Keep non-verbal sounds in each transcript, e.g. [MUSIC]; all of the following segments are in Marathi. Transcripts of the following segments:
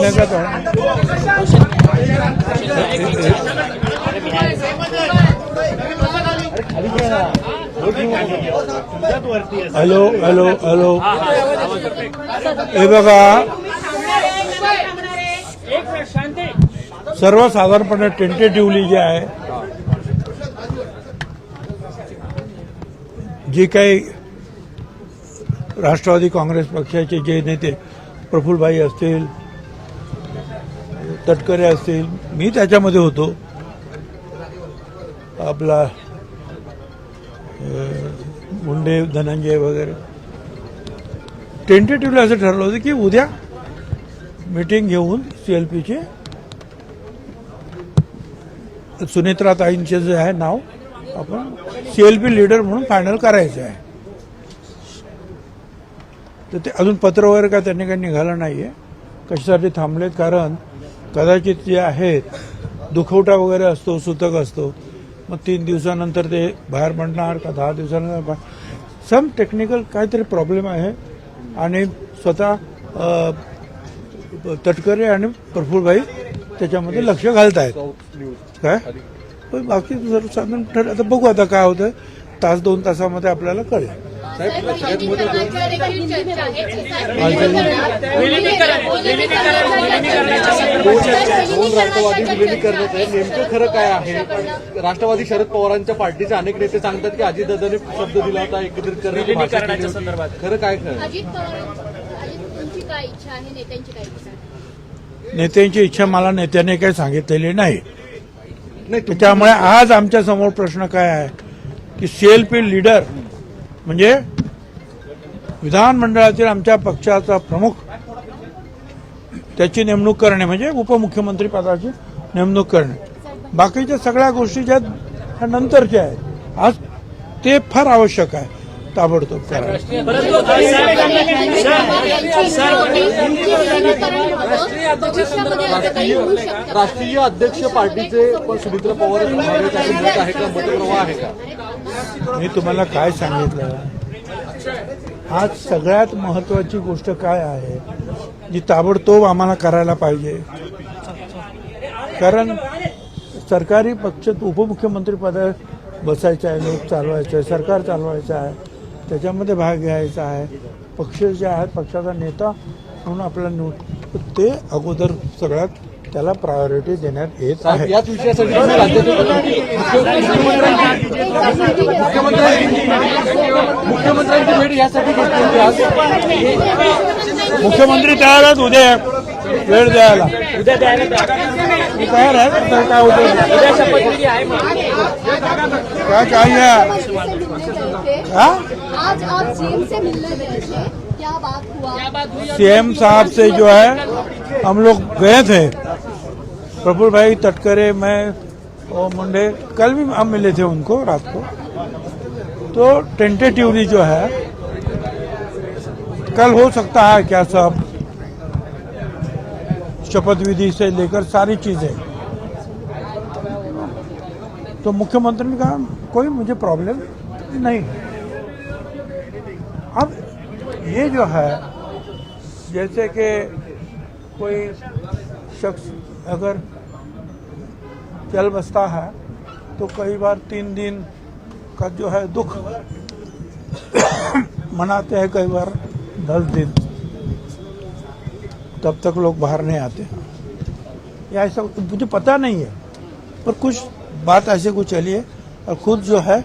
कुछ हॅलो हॅलो हॅलो. हे बघा. सर्वसाधारणपणे टेंटेटिव्हली जे आहे जे काही राष्ट्रवादी काँग्रेस पक्षाचे जे नेते प्रफुल्लभाई असतील तटकरे असतील मी त्याच्यामध्ये होतो. आपला मुंडे धनंजय वगैरे. टेंटेटिव्हली असं ठरलं होतं की उद्या मीटिंग घेऊन सी एल पीचे सुनेत्रा ताईंचे जे आहे नाव आपण सी एल पी लिडर म्हणून फायनल करायचं आहे. तर ते अजून पत्र वगैरे काय त्यांनी काही निघालं नाही आहे कशासाठी थांबलेत? कारण कदाचित जे आहेत दुखवटा वगैरे असतो सुतक असतो मग तीन दिवसानंतर ते बाहेर पडणार का दहा दिवसानंतर सम टेक्निकल काहीतरी प्रॉब्लेम आहे आणि स्वतः तटकरे आणि प्रफुलभाई त्याच्यामध्ये लक्ष घालत आहेत काय? पण बाकी सर्वसाधारण ठर आता बघू आता काय होतं तास दोन तासामध्ये आपल्याला कळेल. राष्ट्रवादी आहे नेमकं खरं काय आहे राष्ट्रवादी शरद पवारांच्या पार्टीचे अनेक नेते सांगतात की अजितदादाने शब्द दिला होता एकत्रित करण्याची भाषा केली होती. खरं काय खरं अजित काय इच्छा आहे नेत्यांची काय इच्छा नेत्यांची इच्छा मला नेत्याने काही सांगितलेली नाही त्याच्यामुळे आज आमच्यासमोर प्रश्न काय आहे की सीएलपी लीडर म्हणजे विधानमंडळातील आमच्या पक्षाचा प्रमुख त्याची नेमणूक करणे म्हणजे उपमुख्यमंत्री पदाची नेमणूक करणे. बाकीच्या सगळ्या गोष्टी ज्या नंतरच्या आहेत आज ते फार आवश्यक आहे ताबडतोब शकतं राष्ट्रीय अध्यक्ष पार्टीचे पण सुमित्रा पवार आहे का मतप्रवाह आहे का? मी तुम्हाला काय सांगितलं? आज सगळ्यात महत्वाची गोष्ट काय आहे? जी ताबडतोब आम्हाला करायला पाहिजे. कारण सरकारी पक्ष उपमुख्यमंत्री पद बसायचं आहे लोक चालवायचं आहे सरकार चालवायचं आहे त्याच्यामध्ये भाग घ्यायचा आहे. पक्ष जे आहेत पक्षाचा नेता म्हणून आपल्याला निवड ते अगोदर सगळ्यात त्याला प्रायोरिटी देण्यात येत आहे. याच विषयासाठी मुख्यमंत्र्यांची मुख्यमंत्र्यांची भेट यासाठी घेतली होती आज. मुख्यमंत्री तयार आहेत उद्या. वेळ द्यायला. उद्या द्यायला तयार आहे तर काय होतं काय काय आहे? हाँ? आज आप सीएम से मिलने गए थे। क्या बात हुआ? सीएम साहब से जो है हम लोग गए थे। प्रफुल्ल भाई तटकरे, मैं और मुंडे, कल भी हम मिले थे उनको रात को। तो टेंटेटिवली जो है, कल हो सकता है क्या सब? शपथ विधि से लेकर सारी चीज़ें। तो मुख्यमंत्री ने कहा, कोई मुझे प्रॉब्लम नहीं अब ये जो है, जैसे कि कोई शख्स अगर चल बसता है तो कई बार तीन दिन का जो है दुख [COUGHS] मनाते हैं कई बार दस दिन। तब तक लोग बाहर नहीं आते। या ऐसा मुझे पता नहीं है पर कुछ बात ऐसे कुछ चली है और खुद जो है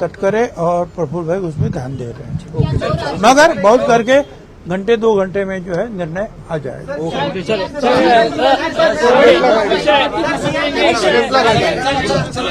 तटकरे और प्रफुल्ल भाई उसमें ध्यान दे रहे हैं। मगर बहुत करके घंटे दो घंटे में जो है निर्णय आ जाएगा